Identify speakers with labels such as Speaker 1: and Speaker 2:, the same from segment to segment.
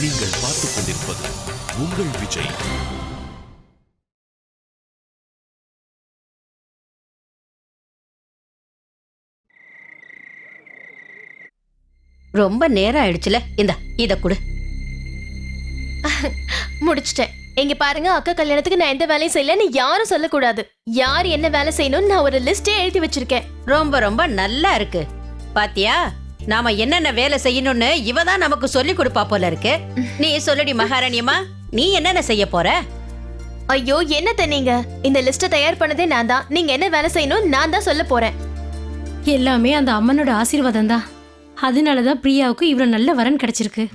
Speaker 1: நீங்கள் பார்த்துக் கொண்டிருப்பது உங்கள் விஜய்.
Speaker 2: ரொம்ப நேரம் ஆயிடுச்சுல இந்த இத குடு.
Speaker 3: முடிச்சிட்டேன். இங்க பாருங்க அக்கா கல்யாணத்துக்கு நான் எந்த வேலையும் செய்யலன்னு யாரும் சொல்லக்கூடாது. யார் என்ன வேலை செய்யணும்னு நான் ஒரு லிஸ்டே எழுதி வச்சிருக்கேன்.
Speaker 2: ரொம்ப ரொம்ப நல்லா இருக்கு. பாத்தியா? நாம என்னென்ன வேலை செய்யணும்னு இவ தான் நமக்கு சொல்லி கொடுப்பா போல இருக்கு. நீ சொல்லுடி மகாராணியம்மா நீ என்னென்ன செய்ய போற?
Speaker 3: ஐயோ என்னத்த நீங்க? இந்த லிஸ்ட தயார் பண்ணதே நான் தான். நீங்க என்ன வேலை செய்யணும் நான் தான் சொல்ல போறேன்.
Speaker 4: எல்லாமே அந்த அம்மனோட ஆசீர்வாதம் தான். அதனாலதான் பிரியாவுக்கு இவ்வளவு நல்ல வரன் கிடைச்சிருக்கு.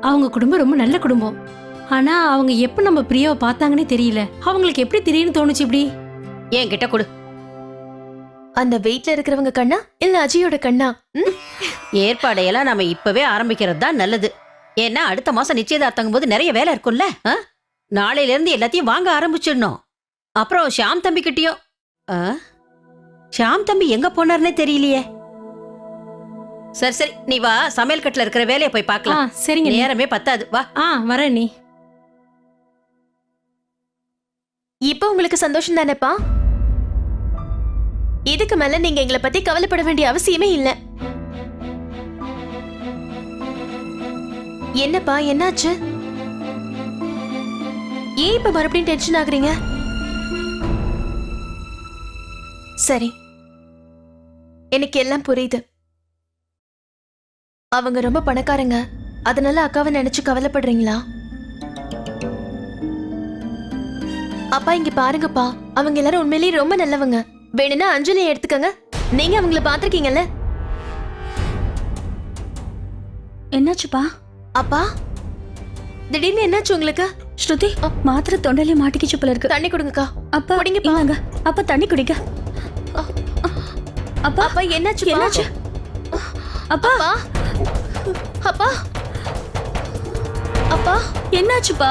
Speaker 4: அவங்க குடும்பம் ரொம்ப நல்ல குடும்பம். ஆனா அவங்க எப்ப நம்ம பிரியாவை பார்த்தாங்கன்னே தெரியல. அவங்களுக்கு எப்படி திடீர்னு தோணுச்சு இப்படி?
Speaker 2: என் கிட்ட கொடு.
Speaker 3: அந்த வெயிட்ல இருக்கிறவங்க கண்ணா இல்ல அஜயோட கண்ணா? ம்?
Speaker 2: ஏற்பாடையெல்லாம் நாம இப்பவே ஆரம்பிக்கிறது தான் நல்லது. ஏன்னா அடுத்த மாசம் நிச்சயதார்த்தங்கும் போது நிறைய வேலை இருக்கும்ல? ஆ? நாளையில இருந்து எல்லாத்தையும் வாங்க ஆரம்பிச்சிடணும். அப்புறம் ஷாம் தம்பி கிட்டயும் ஆ? ஷாம் தம்பி எங்க போனார்னே தெரியலையே. சரி சரி நீ வா சமையல் கட்டுல இருக்கிற வேலையை போய் பார்க்கலாம்.
Speaker 4: சரிங்க.
Speaker 2: நேரமே பத்தாது. வா.
Speaker 4: ஆ வரேன் நீ
Speaker 3: இப்போ உங்களுக்கு சந்தோஷம் தானேப்பா? இதுக்கு மேல நீங்க எங்களை பத்தி கவலைப்பட வேண்டிய அவசியமே இல்ல. என்னப்பா என்னாச்சு? ஏன் இப்ப மறுபடியும் டென்ஷன் ஆகுறீங்க? சரி. எனக்கு எல்லாம் புரியுது. அவங்க ரொம்ப பணக்காரங்க. அதனால அக்காவை நினைச்சு கவலைப்படுறீங்களா? அப்பா இங்க பாருங்கப்பா. அவங்க எல்லாரும் உண்மையிலேயே ரொம்ப நல்லவங்க. வேணும்னா அஞ்சலி எடுத்துக்கங்க. நீங்க அவங்கள பாத்திருக்கீங்கல்ல
Speaker 5: என்னாச்சுப்பா?
Speaker 3: அப்பா? திடீர்னு என்னாச்சு உங்களுக்கு?
Speaker 5: ஸ்ருதி மாத்திரை தொண்டையில மாட்டிக்கிச்சு போல இருக்கு.
Speaker 3: தண்ணி கொடுங்கக்கா.
Speaker 5: அப்பா
Speaker 3: குடிங்கப்பா.
Speaker 5: இந்தாங்க. அப்பா தண்ணி குடிக்க அப்பா
Speaker 3: அப்பா என்னாச்சு
Speaker 5: என்னாச்சு? அப்பா.
Speaker 3: அப்பா. அப்பா.
Speaker 5: என்னாச்சுப்பா?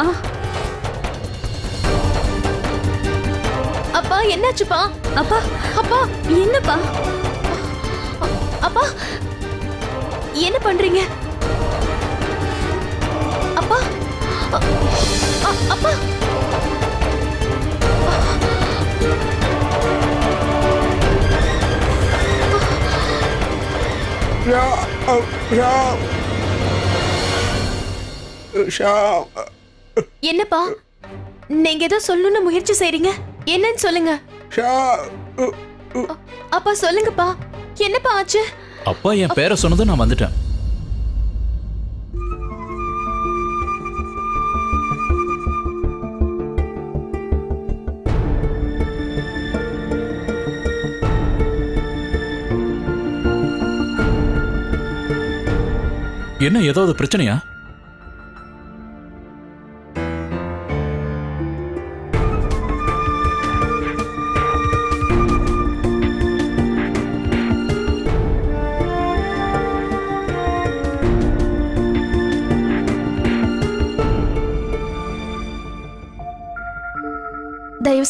Speaker 3: அப்பா என்னாச்சுப்பா?
Speaker 5: அப்பா
Speaker 3: அப்பா
Speaker 5: என்னப்பா?
Speaker 3: அப்பா என்ன பண்றீங்க? அப்பா அப்பா.
Speaker 6: Sham, Sham.
Speaker 3: என்னப்பா? நீங்க ஏதோ சொல்லணும்னு முயற்சி செய்றீங்க. என்னன்னு சொல்லுங்க. அப்பா சொல்லுங்கப்பா. என்னப்பா ஆச்சு?
Speaker 1: அப்பா என் பேரை சொன்னதும் நான் வந்துட்டேன். என்ன ஏதாவது பிரச்சனையா?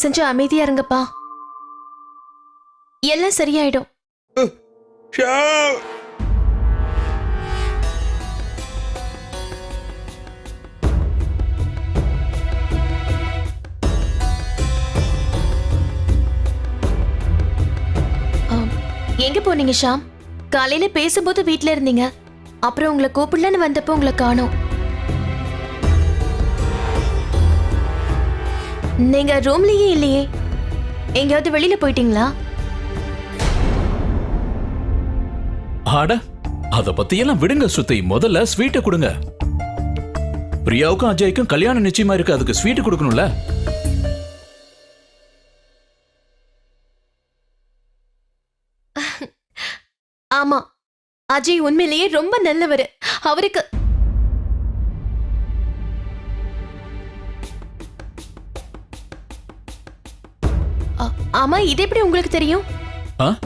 Speaker 3: தயவு செஞ்சு அமைதியா இருங்கப்பா. எல்லாம் சரியாயிடும். எங்க போனீங்க ஷாம்? காலையில பேசும்போது வீட்ல இருந்தீங்க. அப்புறம் உங்களை கூப்பிடலன்னு வந்தப்போ உங்களை காணோம். நீங்க ரூம்லயே இல்லையே. எங்கேயாவது வெளியில போயிட்டீங்களா?
Speaker 1: ஆட அத பத்தியெல்லாம் விடுங்க சுத்தி. முதல்ல ஸ்வீட்டை கொடுங்க. பிரியாவுக்கும் அஜய்க்கும் கல்யாணம் நிச்சயமா இருக்கு. அதுக்கு ஸ்வீட் கொடுக்கணும்ல?
Speaker 3: ஆமா. அஜய் உண்மையிலேயே ரொம்ப நல்லவர். அவருக்கு ஆமா இது எப்படி உங்களுக்கு தெரியும்?
Speaker 1: ஆ?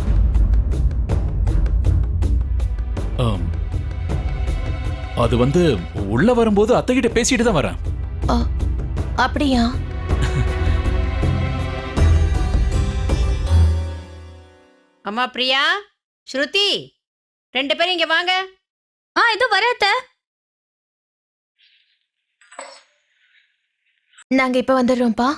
Speaker 1: ஆம். அது வந்து உள்ள வரும்போது அத்தைகிட்ட பேசிட்டு தான் வரேன்.
Speaker 3: ஆ, அப்படியா?
Speaker 2: அம்மா பிரியா? ஸ்ருதி? ரெண்டு பேரும் இங்க வாங்க.
Speaker 5: ஆ இதோ வரத்த
Speaker 7: நாங்க இப்ப வந்துடுறோம்ப்பா.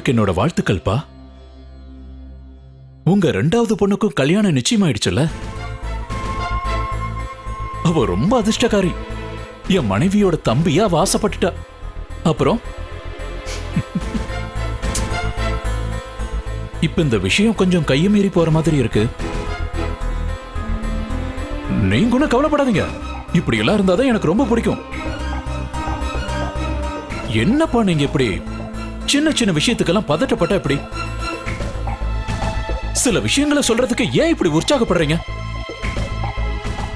Speaker 1: உங்களுக்கு என்னோட வாழ்த்துக்கள்ப்பா. உங்க ரெண்டாவது பொண்ணுக்கும் கல்யாணம் நிச்சயமாயிடுச்சுல்ல? அவ ரொம்ப அதிர்ஷ்டக்காரி. என் மனைவியோட தம்பியா வாசப்பட்டுட்டா அப்புறம்? இப்ப இந்த விஷயம் கொஞ்சம் கையை மீறி போற மாதிரி இருக்கு. நீங்க ஒன்றும் கவலைப்படாதீங்க. இப்படி எல்லாம் இருந்தாதான் எனக்கு ரொம்ப பிடிக்கும். என்னப்பா நீங்க இப்படி சின்ன சின்ன விஷயத்துக்கெல்லாம் பதட்டப்பட்ட எப்படி? சில விஷயங்களை சொல்றதுக்கு ஏன் இப்படி உற்சாகப்படுறீங்க?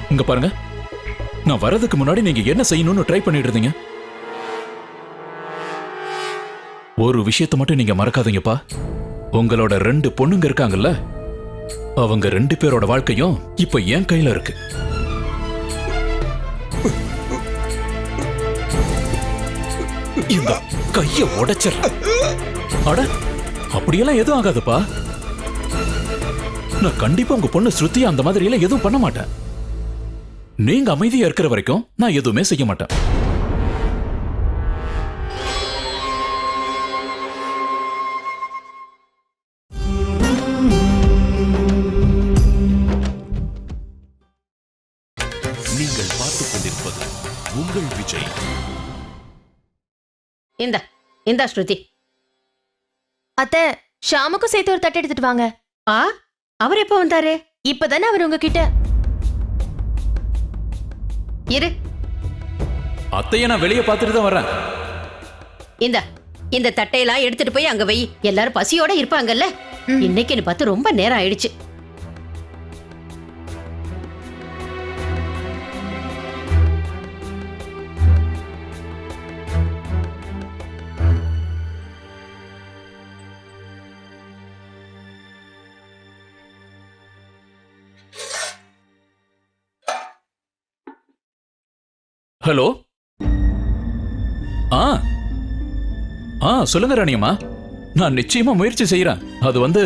Speaker 1: இங்க பாருங்க. நான் வர்றதுக்கு முன்னாடி நீங்க என்ன செய்யணும்னு ட்ரை பண்ணிட்டு இருந்தீங்க? ஒரு விஷயத்தை மட்டும் நீங்க மறக்காதீங்கப்பா. உங்களோட ரெண்டு பொண்ணுங்க இருக்காங்கல்ல? அவங்க ரெண்டு பேரோட வாழ்க்கையும் இப்ப என் கையில இருக்கு. இந்த. கைய உடைச்சிடறேன். அட அப்படியெல்லாம் எதுவும் ஆகாதுப்பா. நான் கண்டிப்பா உங்க பொண்ணு ஸ்ருதியா அந்த மாதிரி எல்லாம் எதுவும் பண்ண மாட்டேன். நீங்க அமைதியா இருக்கிற வரைக்கும் நான் எதுவுமே செய்ய மாட்டேன்.
Speaker 2: இந்த ஸ்ருதி.
Speaker 7: அத்தை ஷாமுக்கும் சேர்த்து ஒரு தட்டு எடுத்துட்டு வாங்க.
Speaker 2: ஆ? அவர் எப்போ வந்தாரு?
Speaker 7: இப்பதானே அவர் உங்ககிட்ட.
Speaker 2: இரு.
Speaker 1: அத்தைய நான் வெளியே பார்த்துட்டு தான் வரேன்
Speaker 2: இந்த இந்த தட்டையெல்லாம் எடுத்துட்டு போய் அங்க வை. எல்லாரும் பசியோட இருப்பாங்கல்ல. இன்னைக்குன்னு பார்த்து ரொம்ப நேரம் ஆயிடுச்சு.
Speaker 1: ஹலோ? ஆ. ஆ சொல்லுங்க ராணியம்மா. நான் நிச்சயமா முயற்சி செய்யறேன் அது வந்து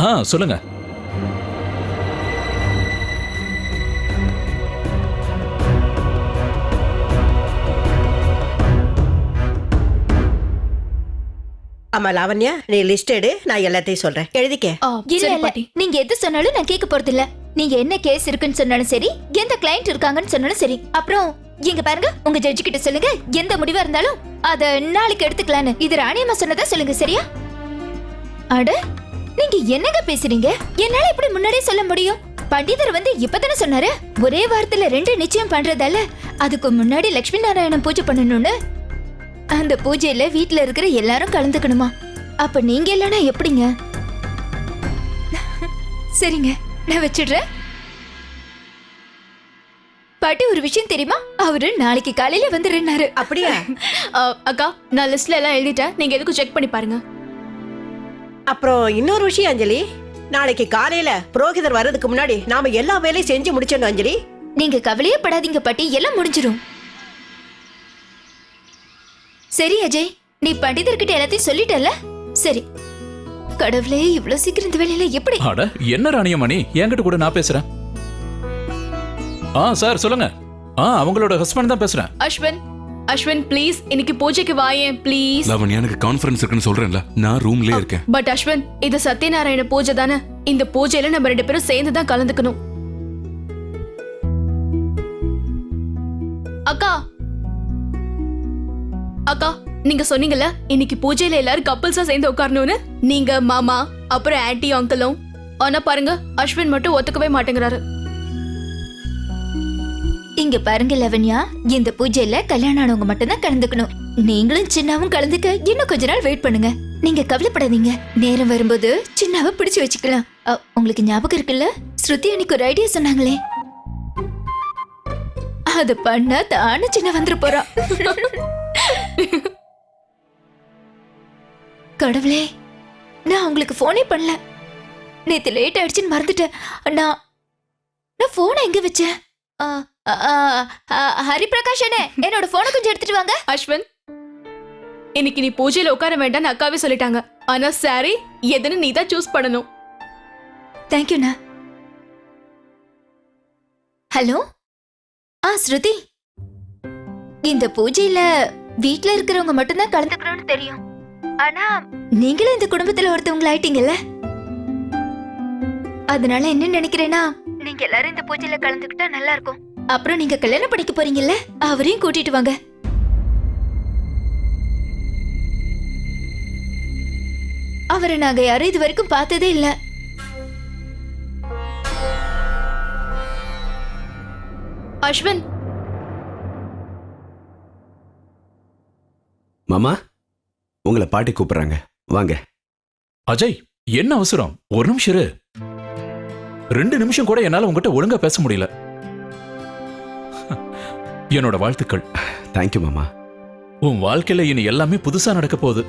Speaker 1: ஆ சொல்லுங்க.
Speaker 8: ஆமா லாவண்யா நீ லிஸ்ட் எடு. நான் எல்லாத்தையும் சொல்றேன். எழுதிக்க.
Speaker 9: இல்ல இல்ல. நீங்க எது சொன்னாலும் நான் கேட்க போறது இல்ல நீங்க என்ன கேஸ் இருக்குன்னு சொன்னாலும் சரி எந்த கிளையண்ட் இருக்காங்கன்னு சொன்னாலும் சரி. அப்புறம் இங்க பாருங்க உங்க ஜட்ஜி கிட்ட சொல்லுங்க எந்த முடிவா இருந்தாலும் அத நாளைக்கு எடுத்துக்கலான்னு. இது ராணியம்மா சொன்னதா சொல்லுங்க சரியா? அட நீங்க என்னங்க பேசுறீங்க? என்னால எப்படி முன்னாடியே சொல்ல முடியும்? பண்டிதர் வந்து இப்பதானே சொன்னாரு? ஒரே வாரத்துல ரெண்டு நிச்சயம் பண்றதால அதுக்கு முன்னாடி லட்சுமி நாராயணன் பூஜை பண்ணணும்னு அந்த பூஜையில வீட்ல இருக்கிற எல்லாரும் கலந்துக்கணுமா? அப்ப நீங்க இல்லனா எப்படிங்க? சரிங்க நான் வச்சிடுறேன். பாட்டி ஒரு விஷயம் தெரியுமா? அவரு நாளைக்கு காலையில வந்துடுறாரு
Speaker 8: அப்படியா?
Speaker 7: அக்கா நான் லிஸ்ட்ல எல்லாம் எழுதிட்டேன். நீங்க எதுக்கும் செக் பண்ணி பாருங்க.
Speaker 8: அப்புறம் இன்னொரு விஷயம் அஞ்சலி. நாளைக்கு காலையில புரோகிதர் வர்றதுக்கு முன்னாடி நாம எல்லா வேலையும் செஞ்சு முடிச்சிடணும் அஞ்சலி.
Speaker 9: நீங்க கவலையே படாதீங்க பாட்டி. எல்லாம் முடிஞ்சிரும். சரி அஜய். நீ பண்டிதர்கிட்ட எல்லாத்தையும் சொல்லிட்டல சரி. கடவுளே இவ்வளவு சீக்கிரம் இந்த வேலையில எப்படி?
Speaker 1: அட என்ன ராணியம்மா நீ என்கிட்ட கூட நான் பேசுறேன். ஆ சார் சொல்லுங்க. ஆ அவங்களோட ஹஸ்பண்ட் தான் பேசுறேன்.
Speaker 7: அஸ்வின் அஸ்வின் ப்ளீஸ் இன்னைக்கு பூஜைக்கு வாயேன் ப்ளீஸ்
Speaker 10: லவன்யா எனக்கு கான்ஃபரன்ஸ் இருக்குன்னு சொல்றேன்ல. நான் ரூம்லயே இருக்கேன்.
Speaker 7: பட் அஸ்வின் இது சத்யநாராயண பூஜை தானே? இந்த பூஜையில நம்ம ரெண்டு பேரும் சேர்ந்து தான் கலந்துக்கணும். அக்கா அக்கா நீங்க சொன்னீங்கல்ல இன்னைக்கு பூஜையில எல்லாரும் கப்பல்ஸா சேர்ந்து உட்காரணும்னு? நீங்க மாமா அப்புறம் ஆன்டி அங்கிளும் ஆனா பாருங்க அஸ்வின் மட்டும் ஒத்துக்கவே மாட்டேங்கிறாரு.
Speaker 9: இங்க பாருங்க லெவன்யா இந்த பூஜையில கல்யாணம் ஆனவங்க மட்டும் தான் கலந்துக்கணும். நீங்களும் சின்னாவும் கலந்துக்க இன்னும் கொஞ்ச நாள் வெயிட் பண்ணுங்க. நீங்க கவலைப்படாதீங்க. நேரம் வரும்போது சின்னாவை பிடிச்சு வச்சுக்கலாம். அ, உங்களுக்கு ஞாபகம் இருக்குல்ல? ஸ்ருதி அன்னைக்கு ஒரு ஐடியா சொன்னாங்களே. அது பண்ணா தானே சின்ன வந்துரு போறா. கடவுளே நான் உங்களுக்கு போனே பண்ணல. நேத்து லேட் ஆயிடுச்சுன்னு மறந்துட்டேன். நான் நான் போனை எங்க வச்சேன்? ஹரிபிரகாஷ் அண்ணே என்னோட போனை கொஞ்சம் எடுத்துட்டு வாங்க.
Speaker 7: அஸ்வின் இன்னைக்கு நீ பூஜையில உட்கார வேண்டாம்னு அக்காவே சொல்லிட்டாங்க. ஆனா சாரி எதுன்னு நீ தான் சூஸ் பண்ணணும்.
Speaker 9: தேங்க்யூண்ணா ஹலோ ஆ ஸ்ருதி. இந்த பூஜையில வீட்ல இருக்கிறவங்க மட்டும்தான் கலந்துக்கணும்னு தெரியும். ஆனா நீங்களும் இந்த குடும்பத்துல ஒருத்தவங்க ஆயிட்டீங்கல்ல அதனால என்ன நினைக்கிறேன்னா நீங்க எல்லாரும் இந்த பூஜையில கலந்துக்கிட்டா நல்லா இருக்கும் அப்புறம் நீங்க கல்யாணம் படிக்க போறீங்கல்ல? அவரையும் கூட்டிட்டு வாங்க. அவரை நாங்க யாரும் இது வரைக்கும் பார்த்ததே இல்ல.
Speaker 7: அஸ்வின்
Speaker 11: மாமா உங்களை பாட்டி கூப்பிடுறாங்க. வாங்க.
Speaker 1: அஜய் என்ன அவசரம்? ஒரு நிமிஷம் இரு. ரெண்டு நிமிஷம் கூட என்னால உங்ககிட்ட ஒழுங்கா பேச முடியல. என்னோட வாழ்த்துக்கள்.
Speaker 11: தேங்க்யூ மாமா.
Speaker 1: உன் வாழ்க்கையில இனி எல்லாமே புதுசா நடக்க போகுது.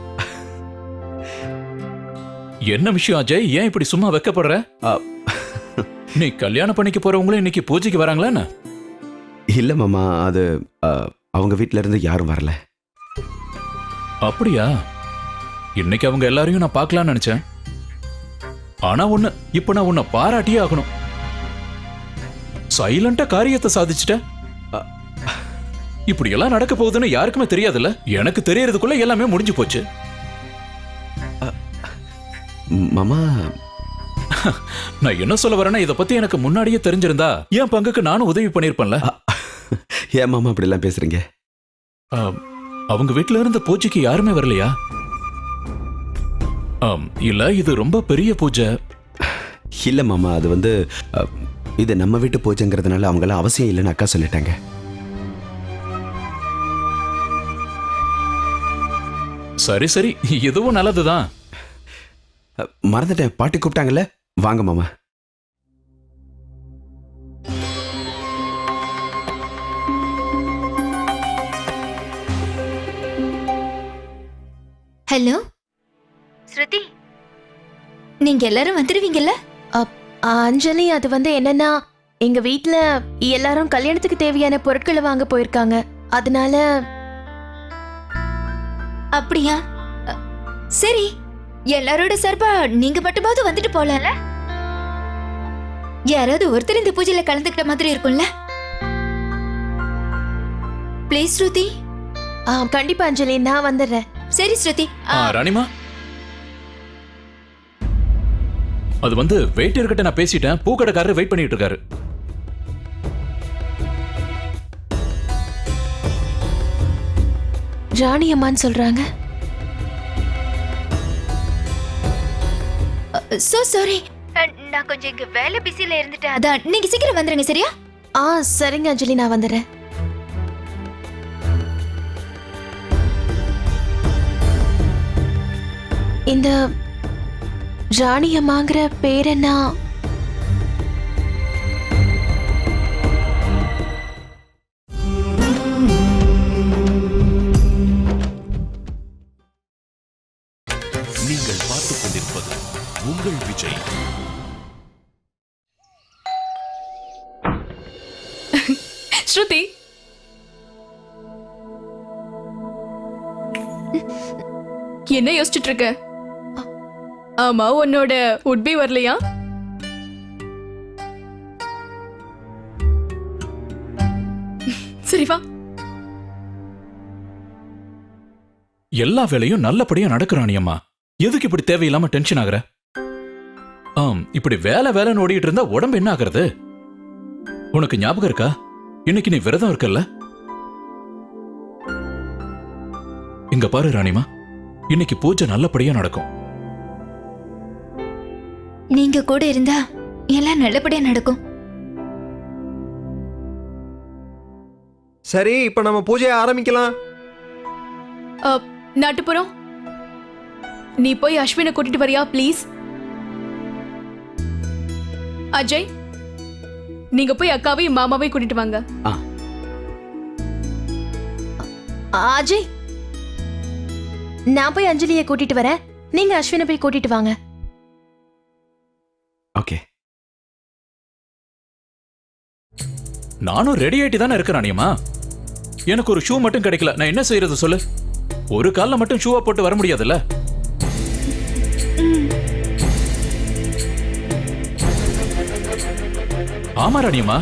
Speaker 1: என்ன விஷயம் அஜய்? ஏன் இப்படி சும்மா வெக்கப்படுற? நீ கல்யாணம் பண்ணிக்க போறவங்களும் இன்னைக்கு பூஜைக்கு வராங்களா?
Speaker 11: இல்ல மாமா அது அவங்க வீட்ல இருந்து யாரும் வரல.
Speaker 1: அப்படியா? இன்னைக்கு அவங்க எல்லாரையும் நான் பார்க்கலாம்னு நினைச்சேன். ஆனா ஒண்ணு இப்ப நான் உன்னை பாராட்டியே ஆகணும். சைலண்டா காரியத்தை சாதிச்சிட்ட. இப்படி எல்லாம் நடக்க போகுதுன்னு யாருக்குமே தெரியாதுல்ல? எனக்கு தெரியறதுக்குள்ள எல்லாமே முடிஞ்சு போச்சு.
Speaker 11: மாமா.
Speaker 1: நான் என்ன சொல்ல வரேன்னா இத பத்தி எனக்கு முன்னாடியே தெரிஞ்சிருந்தா என் பங்குக்கு நானும் உதவி பண்ணிருப்பேன்ல
Speaker 11: ஏன் மாமா அப்படிலாம் பேசுறீங்க?
Speaker 1: அவங்க வீட்ல இருந்த பூஜைக்கு யாருமே வரலையா? ஆம், இல்ல இது ரொம்ப பெரிய பூஜை.
Speaker 11: இல்ல மாமா அது வந்து இது நம்ம வீட்டு பூஜைங்கிறதுனால அவங்களாம் அவசியம் இல்லைன்னு அக்கா சொல்லிட்டாங்க.
Speaker 1: சரி சரி இதுவும் நல்லதுதான்.
Speaker 11: ஆ, மறந்துட்டேன். பாட்டி கூப்பிட்டாங்கல்ல? வாங்க மாமா.
Speaker 9: ஹலோ? ஸ்ருதி? நீங்க எல்லாரும் வந்துடுவீங்கல்ல
Speaker 3: அஞ்சலி அது வந்து என்னன்னா எங்க வீட்ல எல்லாரும் கல்யாணத்துக்கு தேவையான பொருட்களை வாங்க போயிருக்காங்க. அதனால
Speaker 9: அப்படியா? சரி. எல்லாரோட சார்பா நீங்க மட்டுமாவது வந்துட்டு போலாம்ல? யாராவது ஒருத்தர் இந்த பூஜையில கலந்துக்கிட்ட மாதிரி இருக்கும்ல? ப்ளீஸ் ஸ்ருதி.
Speaker 3: ஆ, கண்டிப்பா அஞ்சலி நான் வந்துடுறேன்.
Speaker 9: சரி ஸ்ருதி.
Speaker 1: ஆ, ராணிமா? அது வந்து வெயிட்டர் கிட்ட நான் பேசிட்டேன். பூக்கடைக்காரர் வெயிட் பண்ணிட்டு இருக்காரு.
Speaker 3: ராணி அம்மான்னு சொல்றாங்க.
Speaker 9: சோ சாரி நான் கொஞ்சம் இங்க வேலை பிஸில இருந்துட்டேன். அதான் நீங்க சீக்கிரம் வந்துருங்க சரியா?
Speaker 3: ஆ சரிங்க அஞ்சலி நான் வந்துடுறேன் இந்த ராணி அம்மாங்கிற பேர் என்ன
Speaker 12: நீங்கள் பார்த்துக் கொண்டிருப்பது உங்கள் விஜய்.
Speaker 7: ஸ்ருதி. என்ன யோசிச்சுட்டு இருக்க? ஆமா உன்னோட உட்பி வரலையா? சரி வா.
Speaker 1: எல்லா வேலையும் நல்லபடியா நடக்கிறானி அம்மா. எதுக்கு இப்படி தேவையில்லாம டென்ஷன் ஆகுற? ஆம் இப்படி வேலை வேலைன்னு ஓடிட்டு இருந்தா உடம்பு என்ன ஆகுறது? உனக்கு ஞாபகம் இருக்கா? இன்னைக்கு நீ விரதம் இருக்கல்ல? இங்க பாரு ராணிமா. இன்னைக்கு பூஜை நல்லபடியா நடக்கும்.
Speaker 9: நீங்க கூட இருந்தா எல்லாம் நல்லபடியா நடக்கும்.
Speaker 6: சரி இப்ப நம்ம பூஜையை ஆரம்பிக்கலாம்.
Speaker 7: நாட்டுப்புறம். நீ போய் அஸ்வினை கூட்டிட்டு வரியா ப்ளீஸ் அஜய் நீங்க போய் அக்காவையும் மாமாவையும் கூட்டிட்டு வாங்க.
Speaker 3: அஜய் நான் போய் அஞ்சலியை கூட்டிட்டு வரேன். நீங்க அஸ்வினை போய் கூட்டிட்டு வாங்க.
Speaker 11: ஓகே.
Speaker 1: நானும் ரெடி ஆயிட்டு தானே இருக்கேன் ராணியம்மா. எனக்கு ஒரு ஷூ மட்டும் கிடைக்கல. நான் என்ன செய்யறது சொல்லு? ஒரு காலில் மட்டும் ஷூவா போட்டு வர முடியாதுல்ல? ஆமா ராணியம்மா.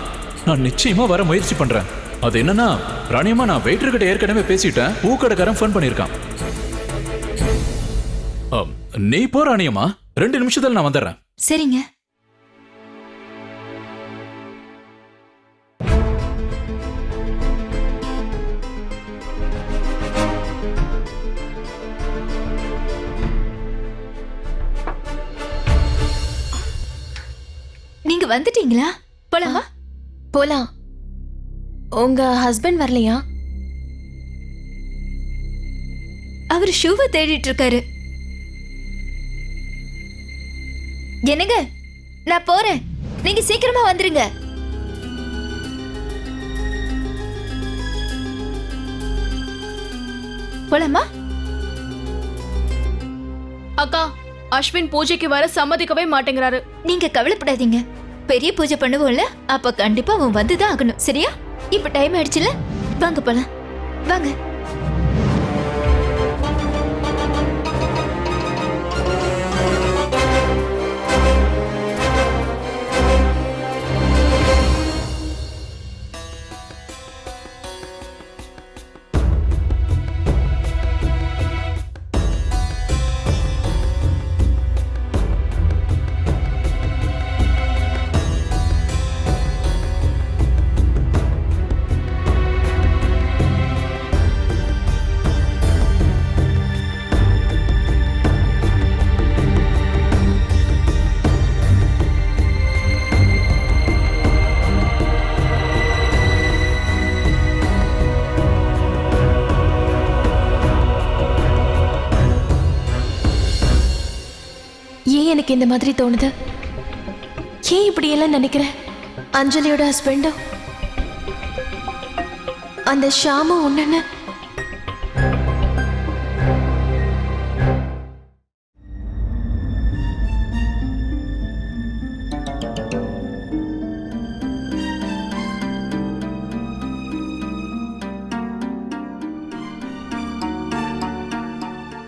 Speaker 1: நான் நிச்சயமா வர முயற்சி பண்றேன். அது என்னன்னா ராணியம்மா நான் வெயிட்டர் கிட்ட ஏற்கனவே பேசிட்டேன். பூக்கடைக்காரன் ஃபோன் பண்ணியிருக்கான். நீ போ ராணியம்மா. ரெண்டு நிமிஷத்துல நான் வந்துடுறேன்.
Speaker 9: சரிங்க. நீங்க வந்துட்டீங்களா? போலாமா?
Speaker 3: போலாம். உங்க ஹஸ்பண்ட் வரலையா?
Speaker 9: அவர் ஷூவை தேடிட்டு இருக்காரு. என்னங்க? நான் போறேன். நீங்க சீக்கிரமா வந்துருங்க. போலாமா?
Speaker 7: அக்கா அஸ்வின் பூஜைக்கு வர சம்மதிக்கவே மாட்டேங்கிறாரு.
Speaker 9: நீங்க கவலைப்படாதீங்க. பெரிய பூஜை பண்ணுவோம்ல அப்ப கண்டிப்பா அவன் வந்துதான் ஆகணும். சரியா? இப்ப டைம் ஆயிடுச்சுல? வாங்க போலாம். வாங்க.
Speaker 3: எனக்கு இந்த மாதிரி தோணுது. ஏன் இப்படி எல்லாம் நினைக்கிறேன் அஞ்சலியோட ஹஸ்பண்டும் அந்த ஷாமும் ஒண்ணுன்னு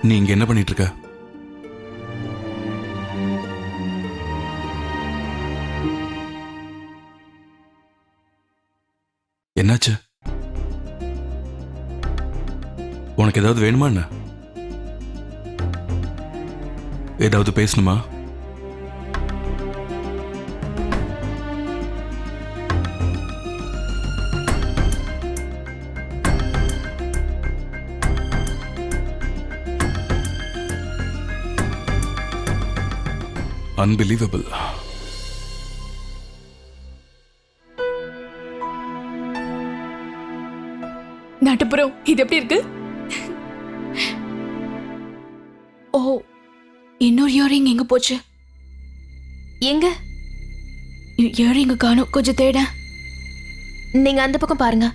Speaker 10: நீ இங்க என்ன பண்ணிட்டு இருக்க? என்னாச்சு? உனக்கு ஏதாவது வேணுமா என்ன? ஏதாவது பேசணுமா? அன்பிலீவபிள்
Speaker 7: இது எப்படி இருக்கு? ஓ இன்னொரு இயரிங் எங்க போச்சு?
Speaker 3: எங்க?
Speaker 7: இயரிங் காணும் கொஞ்சம் தேட.
Speaker 3: நீங்க அந்த பக்கம் பாருங்க.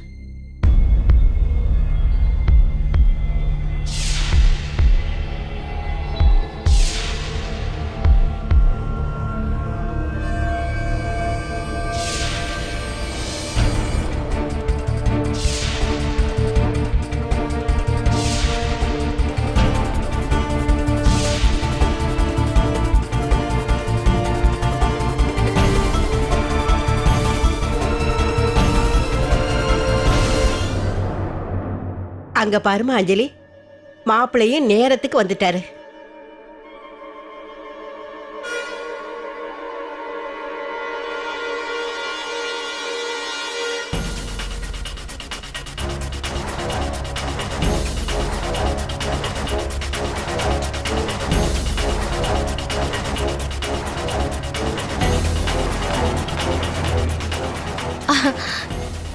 Speaker 8: அங்க பாருமா அஞ்சலி. மாப்பிள்ளையும் நேரத்துக்கு வந்துட்டாரு.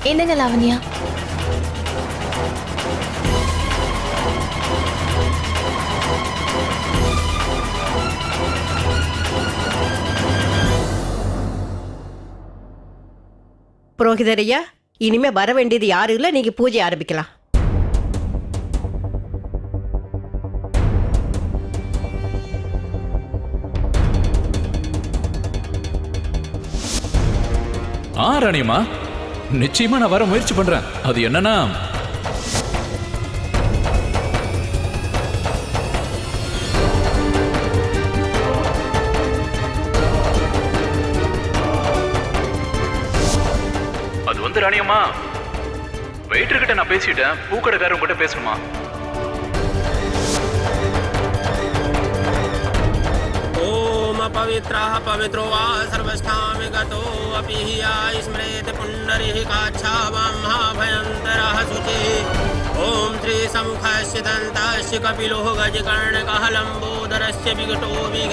Speaker 3: என்னங்க லாவண்யா
Speaker 8: புரோகிதர் ஐயா இனிமே வர வேண்டியது யாரும் இல்ல நீங்க பூஜை ஆரம்பிக்கலாம்.
Speaker 1: ஆ ராணியம்மா. நிச்சயமா நான் வர முயற்சி பண்றேன். அது என்னன்னா ராணியம்மா வெயிட்டர் கிட்ட நான் பேசிட்டேன் பூக்கடைக்காரங்க கிட்ட பேசணுமா
Speaker 13: ॐ पवित्रः पवित्रो वा सर्वस्थामि गतो अपि हि या स्मरेत् पुण्डरिः काच्छावामहाभयन्तरः शुचिः ॐ श्रीसमुखस्य दन्तस्य कपिलो गजकर्णकः लम्बोदरस्य विकटो विघ